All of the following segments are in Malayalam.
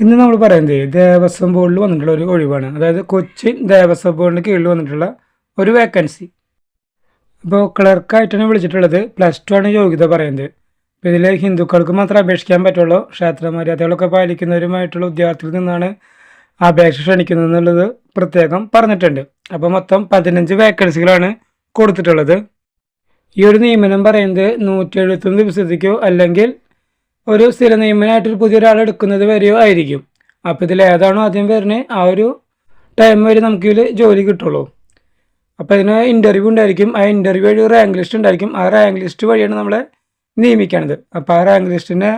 ഇന്ന് നമ്മൾ പറയുന്നത് ദേവസ്വം ബോർഡിൽ വന്നിട്ടുള്ള ഒരു ഒഴിവാണ്. അതായത് കൊച്ചിൻ ദേവസ്വം ബോർഡിന് കീഴിൽ വന്നിട്ടുള്ള ഒരു വേക്കൻസി അപ്പോൾ ക്ലർക്കായിട്ടാണ് വിളിച്ചിട്ടുള്ളത്. പ്ലസ് ടു ആണ് യോഗ്യത പറയുന്നത്. അപ്പോൾ ഇതിൽ ഹിന്ദുക്കൾക്ക് മാത്രം അപേക്ഷിക്കാൻ പറ്റുള്ളൂ. ക്ഷേത്ര മര്യാദകളൊക്കെ പാലിക്കുന്നവരുമായിട്ടുള്ള വിദ്യാർത്ഥികളിൽ നിന്നാണ് അപേക്ഷ ക്ഷണിക്കുന്നത് എന്നുള്ളത് പ്രത്യേകം പറഞ്ഞിട്ടുണ്ട്. അപ്പോൾ മൊത്തം പതിനഞ്ച് വേക്കൻസികളാണ് കൊടുത്തിട്ടുള്ളത്. ഈ ഒരു നിയമനം പറയുന്നത് നൂറ്റി എഴുപത്തൊന്ന് ദിവസത്തേക്കോ അല്ലെങ്കിൽ ഒരു സ്ഥിര നിയമനായിട്ടൊരു പുതിയൊരാൾ എടുക്കുന്നത് വരെയോ ആയിരിക്കും. അപ്പോൾ ഇതിൽ ഏതാണോ ആദ്യം വരുന്നത് ആ ഒരു ടൈം വരെ നമുക്ക് ഇതിൽ ജോലി കിട്ടുള്ളൂ. അപ്പോൾ അതിന് ഇന്റർവ്യൂ ഉണ്ടായിരിക്കും. ആ ഇന്റർവ്യൂ വഴി റാങ്ക് ലിസ്റ്റ് ഉണ്ടായിരിക്കും. ആ റാങ്ക് ലിസ്റ്റ് വഴിയാണ് നമ്മളെ നിയമിക്കുന്നത് അപ്പോൾ ആ റാങ്ക് ലിസ്റ്റിന്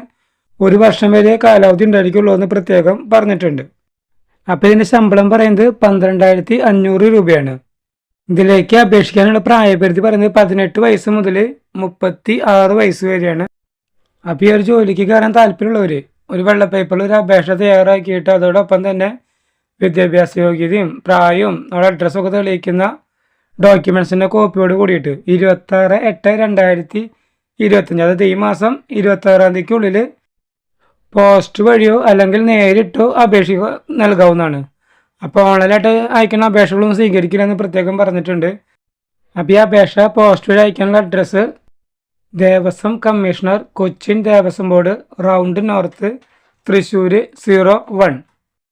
ഒരു വർഷം വരെ കാലാവധി ഉണ്ടായിരിക്കുള്ളൂ എന്ന് പ്രത്യേകം പറഞ്ഞിട്ടുണ്ട്. അപ്പോൾ ഇതിന്റെ ശമ്പളം പറയുന്നത് പന്ത്രണ്ടായിരത്തി അഞ്ഞൂറ് രൂപയാണ്. ഇതിലേക്ക് അപേക്ഷിക്കാനുള്ള പ്രായപരിധി പറയുന്നത് പതിനെട്ട് വയസ്സ് മുതൽ മുപ്പത്തി ആറ് വയസ്സ് വരെയാണ്. അപ്പോൾ ഈ ഒരു ജോലിക്ക് കയറാൻ താല്പര്യമുള്ളവർ ഒരു വെള്ള പേപ്പറിൽ ഒരു അപേക്ഷ തയ്യാറാക്കിയിട്ട് അതോടൊപ്പം തന്നെ വിദ്യാഭ്യാസ യോഗ്യതയും പ്രായവും നമ്മുടെ അഡ്രസ്സൊക്കെ തെളിയിക്കുന്ന ഡോക്യുമെൻസിന്റെ കോപ്പിയോട് കൂടിയിട്ട് ഇരുപത്താറ് എട്ട് രണ്ടായിരത്തി ഇരുപത്തഞ്ച് അതായത് ഈ മാസം ഇരുപത്താറാം തീയതിക്കുള്ളിൽ പോസ്റ്റ് വഴിയോ അല്ലെങ്കിൽ നേരിട്ടോ അപേക്ഷ നൽകാവുന്നതാണ്. അപ്പോൾ ഓൺലൈനായിട്ട് അയക്കുന്ന അപേക്ഷകളൊന്നും സ്വീകരിക്കില്ലെന്ന് പ്രത്യേകം പറഞ്ഞിട്ടുണ്ട്. അപ്പോൾ ഈ അപേക്ഷ പോസ്റ്റ് വഴി അയക്കാനുള്ള address Devaswom commissioner Cochin Devaswom board round north Thrissur zero one.